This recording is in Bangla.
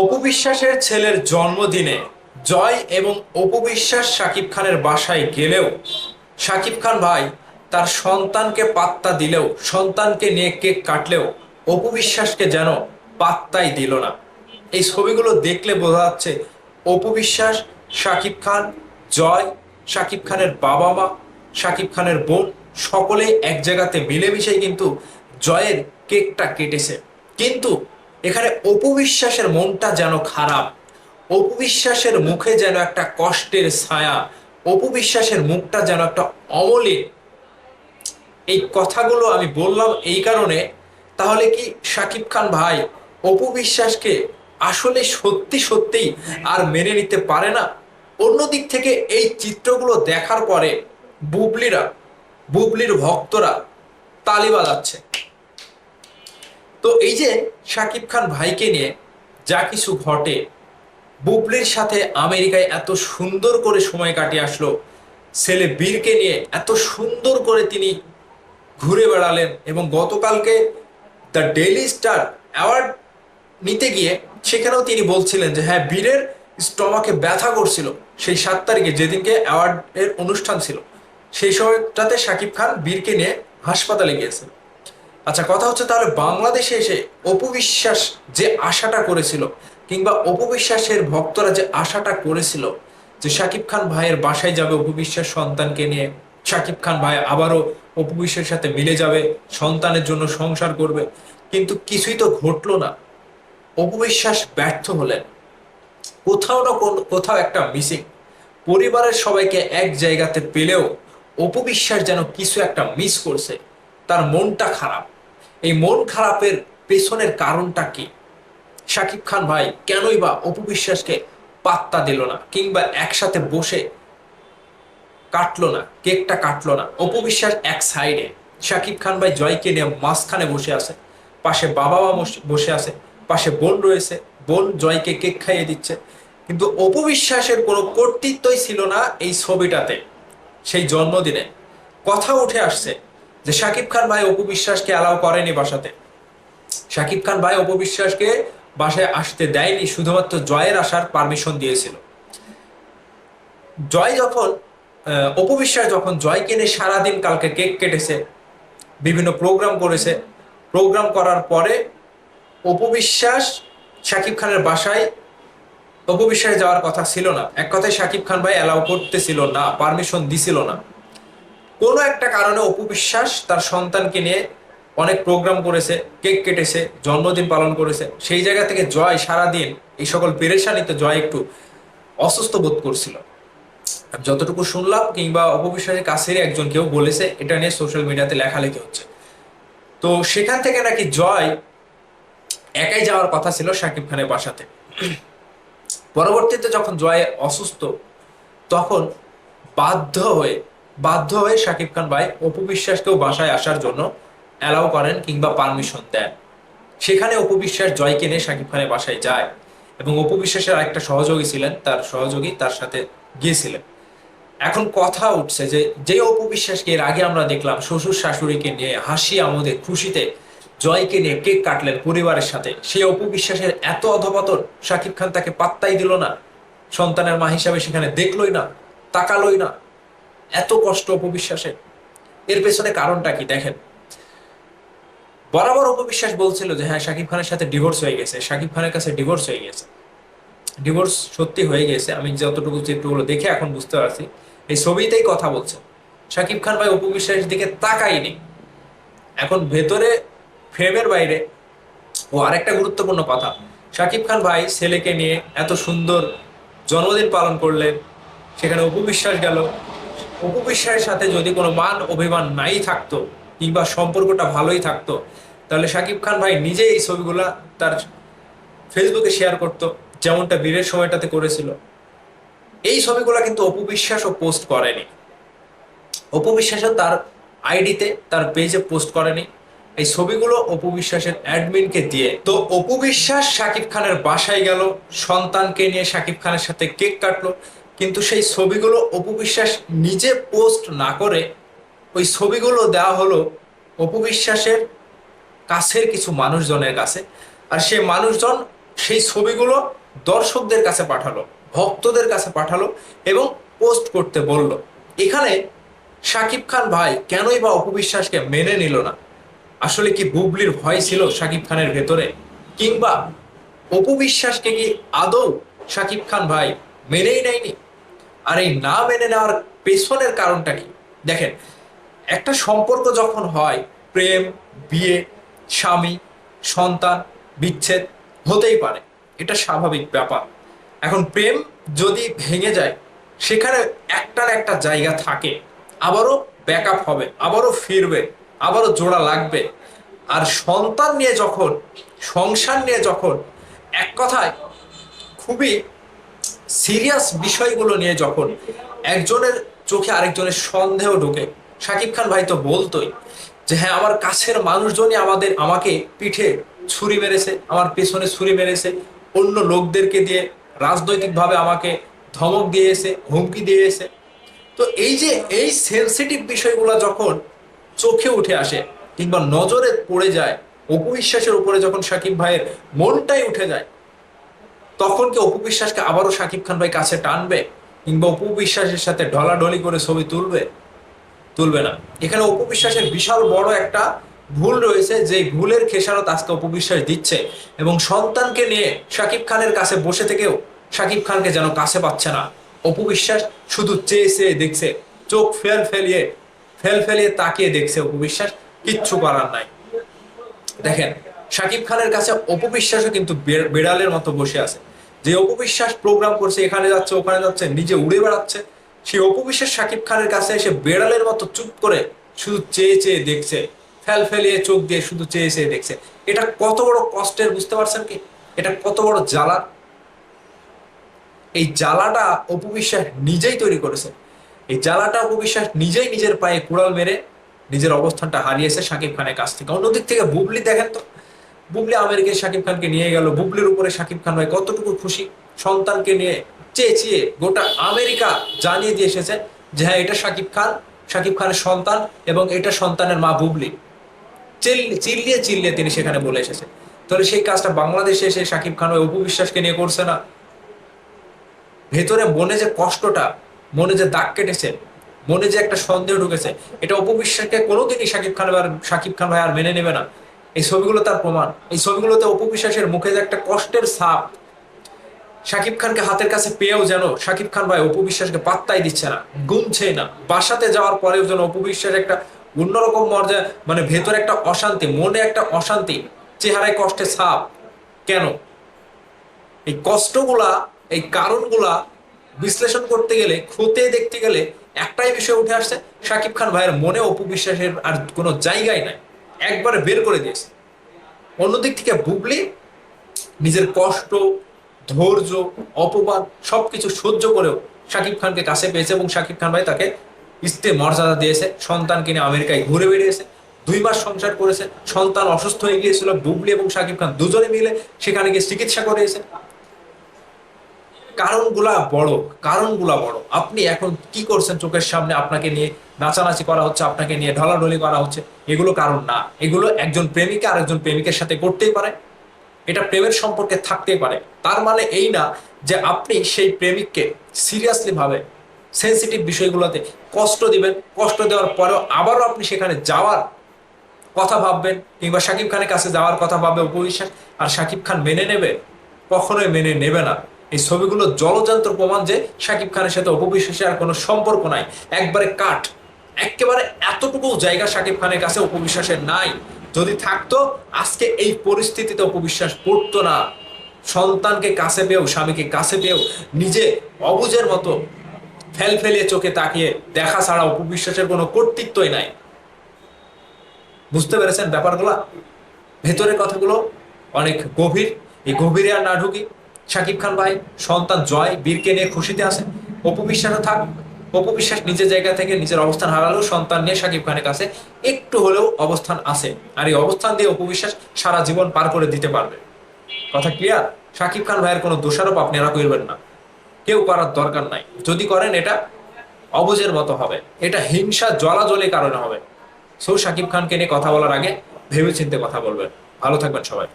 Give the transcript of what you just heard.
অপবিশ্বাসের ছেলের জন্মদিনে জয় এবং অপবিশ্বাস শাকিব খানের বাসায় গেলেও শাকিব খান ভাই তার সন্তানকে পাত্তা দিলেও, সন্তানকে নিয়ে কেক কাটলেও অপবিশ্বাসকে যেন পাত্তাই দিল না। এই ছবিগুলো দেখলে বোঝা যাচ্ছে অপবিশ্বাস শাকিব খান, জয় শাকিব খানের বাবা মা শাকিব খানের বোন সকলে এক জায়গাতে মিলেমিশেই কিন্তু জয়ের কেকটা কেটেছে। কিন্তু এখানে অপবিশ্বাসের মনটা যেন খারাপ, অপবিশ্বাসের মুখে যেন একটা কষ্টের ছায়া, অপবিশ্বাসের মুখটা যেন একটা অমলিন। এই কথাগুলো আমি বললাম এই কারণে, তাহলে কি শাকিব খান ভাই অপু বিশ্বাসকে আসলে সত্যি সত্যিই আর মেনে নিতে পারে না? অন্যদিক থেকে এই চিত্রগুলো দেখার পরে বুবলিরা, বুবলির ভক্তরা তালি বাজাচ্ছে। তো এই যে শাকিব খান ভাইকে নিয়ে যা কিছু ঘটে, বুবলির সাথে আমেরিকায় এত সুন্দর করে সময় কাটিয়ে আসলো, ছেলে বীরকে নিয়ে এত সুন্দর করে তিনি ঘুরে বেড়ালেন এবং গতকালকে দ্য ডেইলি স্টার অ্যাওয়ার্ড নিতে গিয়ে সেখানেও তিনি বলছিলেন যে হ্যাঁ বীরের স্টমাকে ব্যথা করছিল সেই সাত তারিখে যেদিনকে অ্যাওয়ার্ডের অনুষ্ঠান ছিল। সেই সময়টাতে শাকিব খান বীরকে নিয়ে হাসপাতালে গিয়েছেন। আচ্ছা কথা হচ্ছে তাহলে বাংলাদেশে এসে অপবিশ্বাস যে আশাটা করেছিল কিংবা অপবিশ্বাসের ভক্তরা যে আশাটা করেছিল যে শাকিব খান ভাইয়ের বাসায় যাবে অপবিশ্বাস সন্তানকে নিয়ে শাকিব খান ভাই আবারও অপবিশ্বাসের সাথে মিলে যাবে, সন্তানের জন্য সংসার করবে, কিন্তু কিছুই তো ঘটলো না। অপবিশ্বাস ব্যর্থ হলেন। কোথাও না কোন- কোথাও একটা মিসিং। পরিবারের সবাইকে এক জায়গাতে পেলেও অপবিশ্বাস যেন কিছু একটা মিস করছে। তার মনটা খারাপ। এই মন খারাপের পেছনের কারণটা কি? শাকিব খান ভাই, কেনই বা অপবিশ্বাসকে পাত্তা দিল না কিংবা একসাথে বসে কাটলো না, কেকটা কাটলো না? অপবিশ্বাস এক সাইডে, শাকিব খান ভাই জয়কে নিয়ে মাঝখানে বসে আছে, পাশে বাবা মা বসে- আছে, পাশে বোন রয়েছে, বোন জয়কে কেক খাইয়ে দিচ্ছে। কিন্তু অপবিশ্বাসের কোনো কর্তৃত্বই ছিল না এই ছবিটাতে, সেই জন্মদিনে। কথা উঠে আসছে যে শাকিব খান ভাই অপবিশ্বাসকে অ্যালাউ করেনি বাসাতে। শাকিব খান ভাই অপবিশ্বাসকে বাসায় আসতে দেয়নি শুধুমাত্র জয়ের আসার পারমিশন দিয়েছিল। জয় যখন আহ, অপবিশ্বাস যখন জয়কে নিয়ে সারাদিন কালকে কেক কেটেছে বিভিন্ন প্রোগ্রাম করেছে প্রোগ্রাম করার পরে অপবিশ্বাস শাকিব খানের বাসায় অপু অপবিশ্বাস যাওয়ার কথা ছিল না। এক কথায় শাকিব খান ভাই অ্যালাউ করতেছিল না পারমিশন দিছিল না। কোনো একটা কারণে অপবিশ্বাস তার সন্তানকে নিয়ে অনেক প্রোগ্রাম করেছে কেক কেটেছে, জন্মদিন পালন করেছে। সেই জায়গা থেকে জয় সারাদিন এই সকল পেরেশানিতে জয় একটু অসুস্থ বোধ করছিল। যতটুকু শুনলাম কিংবা অপবিশ্বাসের কাছেরই একজন কেউ বলেছে, এটা নিয়ে সোশ্যাল মিডিয়াতে লেখালেখি হচ্ছে। তো সেখান থেকে নাকি জয় একাই যাওয়ার কথা ছিল শাকিব খানের বাসাতে। পরবর্তীতে যখন জয় অসুস্থ, তখন বাধ্য হয়ে বাধ্য হয়ে শাকিব খান ভাই অপবিশ্বাসকেও বাসায় আসার জন্য অ্যালাউ করেন কিংবা পারমিশন দেন। সেখানে অপবিশ্বাস জয়কে নিয়ে শাকিব খানের বাসায় যায় এবং অপবিশ্বাসের আরেকটা সহযোগী ছিলেন, তার সহযোগী তার সাথে গিয়েছিলেন। এখন কথা উঠছে যে যে অপবিশ্বাসকে এর আগে আমরা দেখলাম শ্বশুর শাশুড়িকে নিয়ে হাসি আমোদে খুশিতে জয়কে নিয়ে কেক কাটলেন পরিবারের সাথে সেই অপবিশ্বাসের এত অধপতন শাকিব খান তাকে পাত্তাই দিল না। সন্তানের মা হিসাবে সেখানে দেখলই না, তাকালই না। এত কষ্ট অপবিশ্বাসের এর পেছনে কারণটা কি দেখেন? বরাবর অপবিশ্বাস বলছিল যে হ্যাঁ শাকিব খানের সাথে ডিভোর্স হয়ে গেছে, শাকিব খানের কাছে ডিভোর্স হয়ে গেছে। ডিভোর্স সত্যি হয়ে গেছে, আমি যতটুকু চিত্রগুলো দেখে এখন বুঝতে পারছি। এই ছবিতেই কথা বলছে। শাকিব খান ভাই অপবিশ্বাসের দিকে তাকাইনি এখন ভেতরে, ফ্রেমের বাইরে, ও আরেকটা গুরুত্বপূর্ণ কথা। শাকিব খান ভাই ছেলেকে নিয়ে এত সুন্দর জন্মদিন পালন করলেন, সেখানে অপবিশ্বাস গেল। অপবিশ্বাসের সাথে যদি কোনো মান অভিমান নাই থাকতো, কিংবা সম্পর্কটা ভালোই থাকতো, তাহলে শাকিব খান ভাই নিজে এই ছবিগুলা তার ফেসবুকে শেয়ার করতো, যেমনটা বীরের সময়টাতে করেছিল। এই ছবিগুলো কিন্তু অপবিশ্বাসও পোস্ট করেনি। অপবিশ্বাসও তার আইডিতে তার পেজে পোস্ট করেনি। এই ছবিগুলো অপবিশ্বাসের অ্যাডমিনকে দিয়ে। তো অপবিশ্বাস শাকিব খানের বাসায় গেল, সন্তানকে নিয়ে শাকিব খানের সাথে কেক কাটলো। কিন্তু সেই ছবিগুলো অপবিশ্বাস নিজে পোস্ট না করে ওই ছবিগুলো দেওয়া হলো অপবিশ্বাসের কাছের কিছু মানুষজনের কাছে। আর সেই মানুষজন সেই ছবিগুলো দর্শকদের কাছে পাঠালো, ভক্তদের কাছে পাঠালো এবং পোস্ট করতে বলল। এখানে শাকিব খান ভাই কেনই বা অপবিশ্বাসকে মেনে নিল না? আসলে কি বুবলির ভয় ছিল শাকিব খানের ভেতরে? কিংবা অপবিশ্বাসকে কি আদৌ শাকিব খান ভাই মেনেই নেয়নি? আর এই না মেনে নেওয়ার পেছনের কারণটা কি? দেখেন, একটা সম্পর্ক যখন হয়, প্রেম, বিয়ে, স্বামী, সন্তান, বিচ্ছেদ, হতেই পারে। এটা স্বাভাবিক ব্যাপার। এখন প্রেম যদি ভেঙে যায়, সেখানে একটার একটা জায়গা থাকে। আবারও ব্যাক হবে, আবারও ফিরবে, আবারও জোড়া লাগবে। আর সন্তান নিয়ে যখন, সংসার নিয়ে যখন এক কথায় খুবই সিরিয়াস বিষয়গুলো নিয়ে যখন একজনের চোখে আরেকজনের সন্দেহ ঢোকে শাকিব খান ভাই তো বলতোই যে হ্যাঁ আমার কাছের মানুষজনই আমাদের, আমাকে পিঠে ছুরি মেরেছে, আমার পেছনে ছুরি মেরেছে, অন্য লোকদেরকে দিয়ে রাজনৈতিকভাবে আমাকে ধমক দিয়েছে, হুমকি দিয়েছে। তো এই যে, এই সেন্সিটিভ বিষয়গুলো যখন চোখে উঠে আসে কিংবা নজরে পড়ে যায়, অপবিশ্বাসের উপরে যখন সাকিব ভাইয়ের মনটাই উঠে যায় তখন কি অপু বিশ্বাসকে আবারও শাকিব খান ভাই কাছে টানবে? কিংবা অপু বিশ্বাসের সাথে ঢলাঢলি করে ছবি তুলবে? তুলবে না। এখানে অপু বিশ্বাসের বিশাল বড় একটা ভুল রয়েছে, যে ভুলের খেসারত আজকে অপু বিশ্বাস দিচ্ছে। এবং সন্তানকে নিয়ে শাকিব খানের কাছে বসে থেকেও শাকিব খানকে যেন কাছে পাচ্ছে না। অপু বিশ্বাস শুধু চেয়ে চেয়ে দেখছে, চোখ ফেল ফেলিয়ে ফেল ফেলিয়ে তাকিয়ে দেখছে অপু বিশ্বাস, কিচ্ছু করার নাই। দেখেন শাকিব খানের কাছে অপবিশ্বাসও কিন্তু বিড়ালের মতো বসে আছে। যে অপবিশ্বাস প্রোগ্রাম করছে, এখানে যাচ্ছে, ওখানে যাচ্ছে, নিজে উড়ে বেড়াচ্ছে, সেই অপবিশ্বাস শাকিব খানের কাছে এসে বেড়ালের মতো চুপ করে শুধু চেয়ে চেয়ে দেখছে, ফেল ফেলিয়ে চোখ দিয়ে শুধু চেয়ে চেয়ে দেখছে। এটা কত বড় কষ্টের, বুঝতে পারছেন কি? এটা কত বড় জ্বালা? এই জ্বালাটা অপবিশ্বাস নিজেই তৈরি করেছে। এই জ্বালাটা অপবিশ্বাস নিজেই নিজের পায়ে কুড়াল মেরে নিজের অবস্থানটা হারিয়েছে শাকিব খানের কাছ থেকে। অন্যদিক থেকে বুবলি দেখেন তো বুবলি আমেরিকায় শাকিব খানকে নিয়ে গেল। বুবলির উপরে শাকিব খান ভাই কতটুকু খুশি? সন্তানকে নিয়ে চেয়ে চেয়ে গোটা আমেরিকা জানিয়ে দিয়ে এসেছে যে হ্যাঁ এটা শাকিব খান, শাকিব খানের সন্তান এবং এটা সন্তানের মা বুবলি। চিল্লিয়ে চিল্লিয়ে তিনি সেখানে বলে এসেছে। তাহলে সেই কাজটা বাংলাদেশে এসে শাকিব খান ওই অপবিশ্বাসকে নিয়ে করছে না? ভেতরে মনে যে কষ্টটা, মনে যে দাগ কেটেছে, মনে যে একটা সন্দেহ ঢুকেছে, এটা অপবিশ্বাসকে কোনোদিনই শাকিব খান আর শাকিব খান ভাই আর মেনে নেবে না। এই ছবিগুলো তার প্রমাণ। এই ছবিগুলোতে অপবিশ্বাসের মুখে যে একটা কষ্টের ছাপ, শাকিব খানকে হাতের কাছে পেয়েও যেন শাকিব খান ভাই অপবিশ্বাসকে পাত্তাই দিচ্ছে না গুনছে না। বাসাতে যাওয়ার পরেও যেন অপবিশ্বাস একটা অন্যরকম মর্যাদা মানে ভেতরে একটা অশান্তি, মনে একটা অশান্তি, চেহারায় কষ্টে ছাপ। কেন? এই কষ্টগুলা, এই কারণগুলা বিশ্লেষণ করতে গেলে খতিয়ে দেখতে গেলে একটাই বিষয় উঠে আসছে, শাকিব খান ভাইয়ের মনে অপু বিশ্বাসের আর কোনো জায়গায় নাই। একবারে বের করে দিয়েছে। অন্যদিক থেকে বুবলি নিজের কষ্ট, ধৈর্য, অপবাদ সবকিছু সহ্য করেও শাকিব খানকে কাছে পেয়েছে এবং শাকিব খান ভাই তাকে স্ত্রী মর্যাদা দিয়েছে, সন্তানকে নিয়ে আমেরিকায় ঘুরে বেরিয়েছে দুই মাস সংসার করেছে, সন্তান অসুস্থ হয়ে গিয়েছিল, বুবলি এবং শাকিব খান দুজনে মিলে সেখানে গিয়ে চিকিৎসা করিয়েছে। কারণগুলা বড় কারণগুলা বড়। আপনি এখন কি করছেন চোখের সামনে? আপনাকে নিয়ে নাচানাচি করা হচ্ছে, আপনাকে নিয়ে ঢলাঢলি করা হচ্ছে। এগুলো কারণ না। এগুলো একজন প্রেমিকা আর একজন প্রেমিকের সাথে করতেই পারে। এটা প্রেমের সম্পর্কে থাকতেই পারে। তার মানে এই না যে আপনি সেই প্রেমিককে সিরিয়াসলি ভাবে সেন্সিটিভ বিষয়গুলোতে কষ্ট দিবেন, কষ্ট দেওয়ার পরেও আবারও আপনি সেখানে যাওয়ার কথা ভাববেন কিংবা শাকিব খানের কাছে যাওয়ার কথা ভাববে উপবিশ্বাস। আর শাকিব খান মেনে নেবে? কখনোই মেনে নেবে না। এই ছবিগুলো জলযন্ত্র প্রমাণ যে শাকিব খানের সাথে অপবিশ্বাসের আর কোনো সম্পর্ক নাই। একবারে কাট একেবারে এতটুকু জায়গা শাকিব খানের কাছে অপবিশ্বাসের নাই। যদি থাকতো, আজকে এই পরিস্থিতিতে অপবিশ্বাস পড়তো না। সন্তানকে কাছে পেয়েও, স্বামীকে কাছে পেয়েও, নিজে অবুজের মতো ফেল ফেলিয়ে চোখে তাকিয়ে দেখা ছাড়া অপবিশ্বাসের কোনো কর্তৃত্বই নাই। বুঝতে পেরেছেন ব্যাপারগুলা? ভেতরের কথাগুলো অনেক গভীর। এই গভীরে আর না ঢুকি। শাকিব খান ভাই, সন্তান জয়, বীরকে নিয়ে খুশিতে আছে অপবিশ্বাসও থাক অপবিশ্বাস নিজের জায়গা থেকে নিজের অবস্থান হারালেও সন্তান নিয়ে শাকিব খানের কাছে একটু হলেও অবস্থান আছে। আর এই অবস্থান দিয়ে অপবিশ্বাস সারা জীবন পার করে দিতে পারবে। কথা ক্লিয়ার শাকিব খান ভাইয়ের কোনো দোষারোপ আপনারা করবেন না। কেউ করার দরকার নাই। যদি করেন, এটা অবুজের মতো হবে। এটা হিংসা জলাজলি কারণে হবে। সো, শাকিব খানকে নিয়ে কথা বলার আগে ভেবে চিন্তে কথা বলবেন। ভালো থাকবেন সবাই।